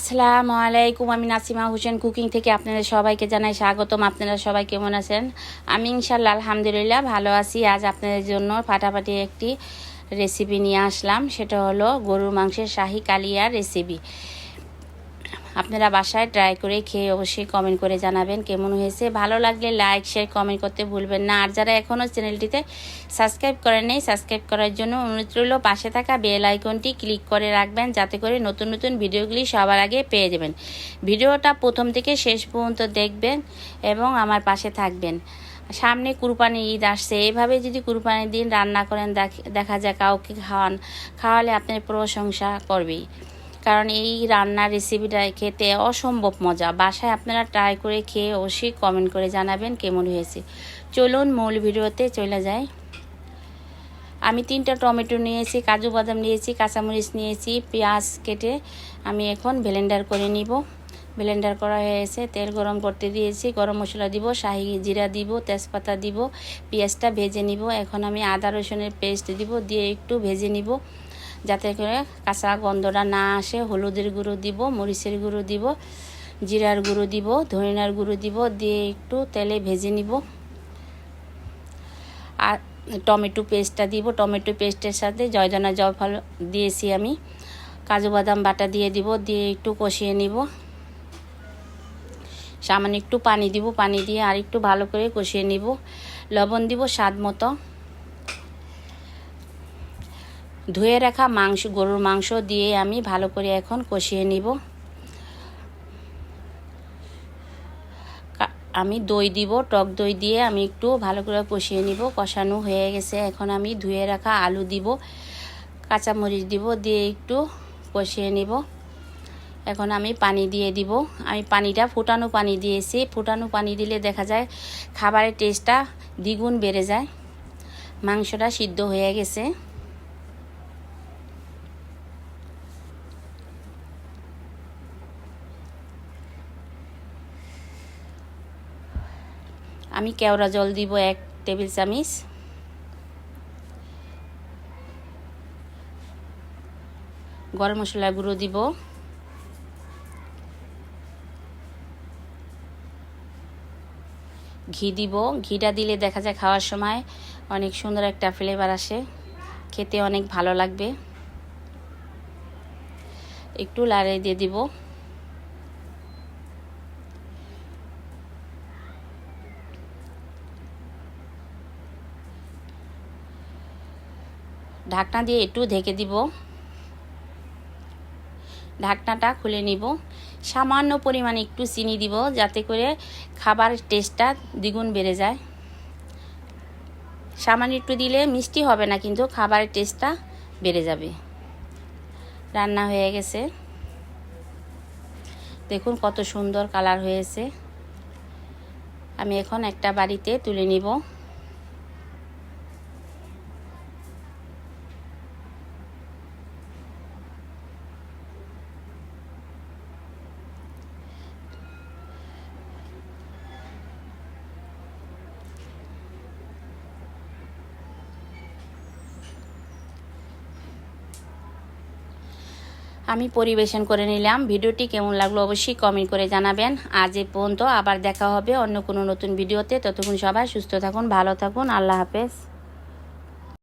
আসসালামু আলাইকুম, আমি নাসিমা হোসেন কুকিং থেকে আপনাদের সবাইকে জানাই স্বাগতম। আপনারা সবাই কেমন আছেন? আমি ইনশাল্লাহ আলহামদুলিল্লাহ ভালো আছি। আজ আপনাদের জন্য ফাটাফাটি একটি রেসিপি নিয়ে আসলাম। সেটা হলো গরুর মাংসের শাহি কালিয়ার রেসিপি আপনারা বাসায় ট্রাই করে খেয়ে অবশ্যই কমেন্ট করে জানাবেন কেমন হয়েছে। ভালো লাগলে লাইক শেয়ার কমেন্ট করতে ভুলবেন না। আর যারা এখনও চ্যানেলটিতে সাবস্ক্রাইব করেন নেই সাবস্ক্রাইব করার জন্য অনুরোধ রইল, পাশে থাকা বেল আইকনটি ক্লিক করে রাখবেন, যাতে করে নতুন নতুন ভিডিওগুলি সবার আগে পেয়ে যাবেন। ভিডিওটা প্রথম থেকে শেষ পর্যন্ত দেখবেন এবং আমার পাশে থাকবেন। সামনে কুরবানি ঈদ আসছে। এভাবে যদি কুরবানির দিন রান্না করেন দেখা যায় কাউকে খাওয়ান, খাওয়ালে আপনার প্রশংসা করবেই। কারণ এই রান্নার রেসিপিটা খেতে অসম্ভব মজা। বাসায় আপনারা ট্রাই করে খেয়ে অবশ্যই কমেন্ট করে জানাবেন কেমন হয়েছে। চলুন মূল ভিডিওতে চলে যাই। আমি তিনটা টমেটো নিয়েছি, কাজু বাদাম নিয়েছি, কাঁচামরিচ নিয়েছি, পেঁয়াজ কেটে আমি এখন ব্লেন্ডার করে নিব। ব্লেন্ডার করা হয়েছে তেল গরম করতে দিয়েছি, গরম মশলা দিব, শাহি জিরা দিব, তেজপাতা দিব, পেঁয়াজটা ভেজে নিব। এখন আমি আদা রসুনের পেস্ট দিব, দিয়ে একটু ভেজে নিব। যাতে করে কাঁচা গন্ধটা না আসে। হলুদের গুঁড়ো দিব, মরিচের গুঁড়ো দিব, জিরার গুঁড়ো দিব, ধনিয়ার গুঁড়ো দিব, দিয়ে একটু তেলে ভেজে নিব। আর টমেটো পেস্টটা দিব। টমেটো পেস্টের সাথে জয়দানা জয়ফল দিয়েছি আমি। কাজু বাদাম বাটা দিয়ে দিব, দিয়ে একটু কষিয়ে নিব। সামান্য একটু পানি দিব, পানি দিয়ে আর একটু ভালো করে কষিয়ে নিব। লবণ দিব স্বাদ মতো। ধুয়ে রাখা মাংস, গরুর মাংস দিয়ে আমি ভালো করে এখন কষিয়ে নিব। আমি দই দিব, টক দই দিয়ে আমি একটু ভালো করে কষিয়ে নিব। কষানো হয়ে গেছে, এখন আমি ধুয়ে রাখা আলু দিব, কাঁচামরিচ দিব দিয়ে একটু কষিয়ে নিব। এখন আমি পানি দিয়ে দিব। আমি পানিটা ফুটানো পানি দিয়েছি। ফুটানো পানি দিলে দেখা যায় খাবারের টেস্টটা দ্বিগুণ বেড়ে যায়। মাংসটা সিদ্ধ হয়ে গেছে। আমি কেওড়া জল দিব এক টেবিল চামিচ। গরম মশলা গুঁড়ো দিব। ঘি দিব। ঘিটা দিলে দেখা যায় খাওয়ার সময় অনেক সুন্দর একটা ফ্লেভার আসে। খেতে অনেক ভালো লাগবে। একটু লাড়ে দিয়ে দিব। ঢাকনা দিয়ে একটু ঢেকে দিব। ঢাকনাটা খুলে নিব। সামান্য পরিমাণে একটু চিনি দিব যাতে করে খাবারের টেস্টটা দ্বিগুণ বেড়ে যায়। সামান্য একটু দিলে মিষ্টি হবে না, কিন্তু খাবারের টেস্টটা বেড়ে যাবে। রান্না হয়ে গেছে। দেখুন কত সুন্দর কালার হয়েছে। আমি এখন একটা বাড়িতে তুলে নিব। আমি পরিবেশন করে নিলাম। ভিডিওটি কেমন লাগল অবশ্যই কমেন্ট করে জানাবেন। আজ এ পর্যন্ত আবার দেখা হবে অন্য কোনো নতুন ভিডিওতে। ততক্ষণ সবাই সুস্থ থাকুন, ভালো থাকুন। আল্লাহ হাফেজ।